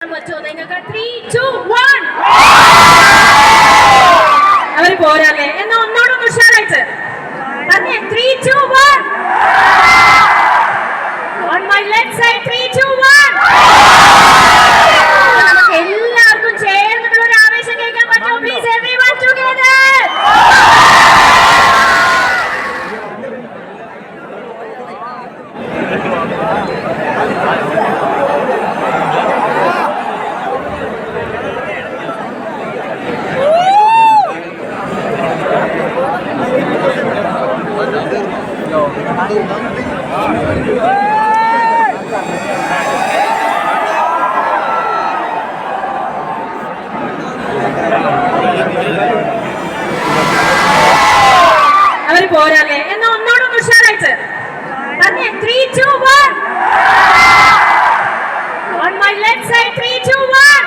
പറ്റുമോ നിങ്ങൾക്ക് three two one അവർ പോരല്ലേ? എന്നാ ഒന്നോടും ഉഷാറായിട്ട്. പറഞ്ഞേ three two one on my left side three two one നമുക്ക് എല്ലാവർക്കും ചേർന്നിട്ടുള്ള ഒരു ആവേശം കേൾക്കാൻ പറ്റുമോ? പ്ലീസ് എവറി വൺ ടുഗദർ അവർ എന്നാ ഒന്ന് ഉഷാറായിട്ട്. പറഞ്ഞേ three two one on my left side three two one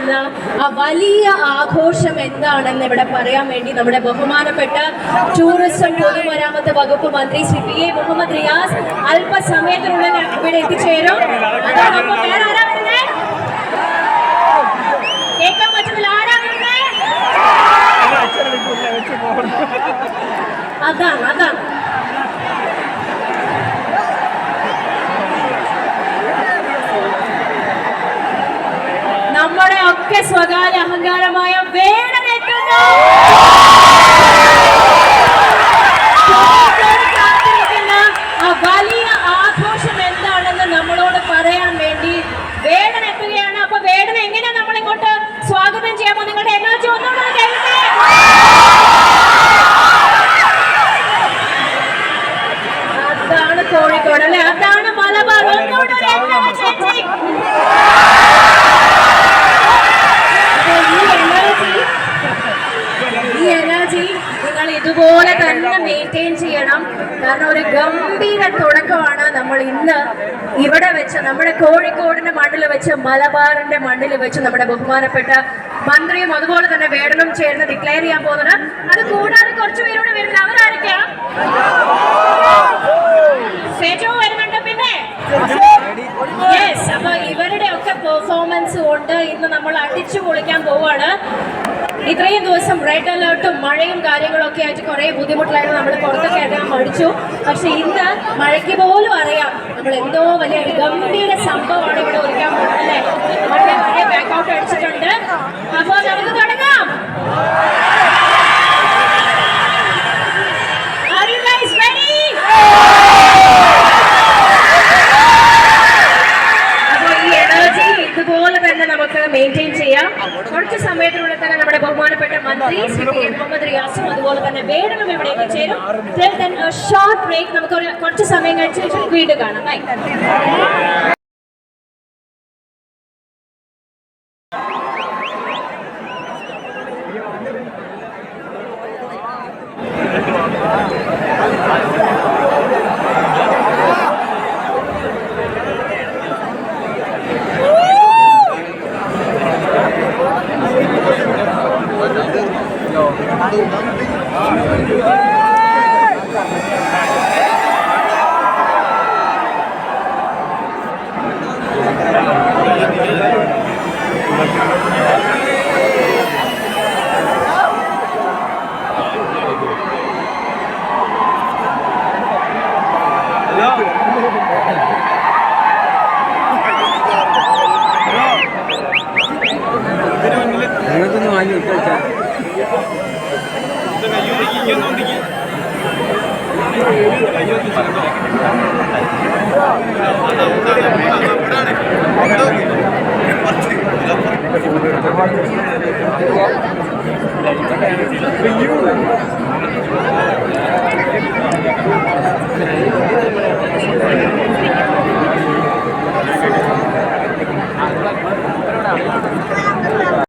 കാത്തിരിക്കുന്ന ആ വലിയ ആഘോഷം എന്താണെന്ന് ഇവിടെ പറയാൻ വേണ്ടി നമ്മുടെ ബഹുമാനപ്പെട്ട ടൂറിസം പൊതുമരാമത്ത് വകുപ്പ് മന്ത്രി ശ്രീ പി എ മുഹമ്മദ് റിയാസ് അല്പസമയത്തിനുള്ളിൽ ഇവിടെ എത്തിച്ചേരും. അതോടൊപ്പം വേറെ അതാണ്. ഒക്കെ സ്വകാര്യ അഹങ്കാരമായ വേടനെത്തുന്നു ഗംഭീര തുടക്കമാണ് നമ്മൾ ഇന്ന് ഇവിടെ വെച്ച് നമ്മുടെ കോഴിക്കോടിന്റെ മണ്ണിൽ വെച്ച് മലബാറിന്റെ മണ്ണിൽ വെച്ച് നമ്മുടെ ബഹുമാനപ്പെട്ട മന്ത്രിയും അതുപോലെ തന്നെ വേടനും ചേർന്ന് ഡിക്ലെയർ ചെയ്യാൻ പോകുന്നത്. അത് കൂടാതെ കുറച്ചു പേരോട് വരുന്നത് അവരാരൊക്കെയാ? പിന്നെ. അപ്പൊ ഇവരുടെ ഒക്കെ പെർഫോമൻസ് കൊണ്ട് ഇന്ന് നമ്മൾ അടിച്ചു പൊളിക്കാൻ പോവാണ്. ഇത്രയും ദിവസം റെഡ് അലേർട്ടും മഴയും കാര്യങ്ങളൊക്കെ ആയിട്ട് കുറെ ബുദ്ധിമുട്ടിലായിരുന്നു. നമ്മൾ പുറത്തൊക്കെ ഇറങ്ങാൻ മടിച്ചു പക്ഷെ ഇന്ന് മഴയ്ക്ക് പോലും അറിയാം. നമ്മൾ എന്തോ വലിയ ഗംഭീര സംഭവമാണ് ഇവിടെ ഒരുക്കാൻ പോകുന്നത് അല്ലേ? നമ്മുടെ ബഹുമാനപ്പെട്ട മന്ത്രി ശ്രീ മുഹമ്മദ് റിയാസും അതുപോലെ തന്നെ വേടനും ഇവിടെ എത്തിച്ചേരും ഷോർട്ട് ബ്രേക്ക് നമുക്ക് കുറച്ച് സമയം കഴിച്ച് ശേഷം വീണ്ടും കാണാം. By ഞങ്ങൾക്കൊന്ന് Thank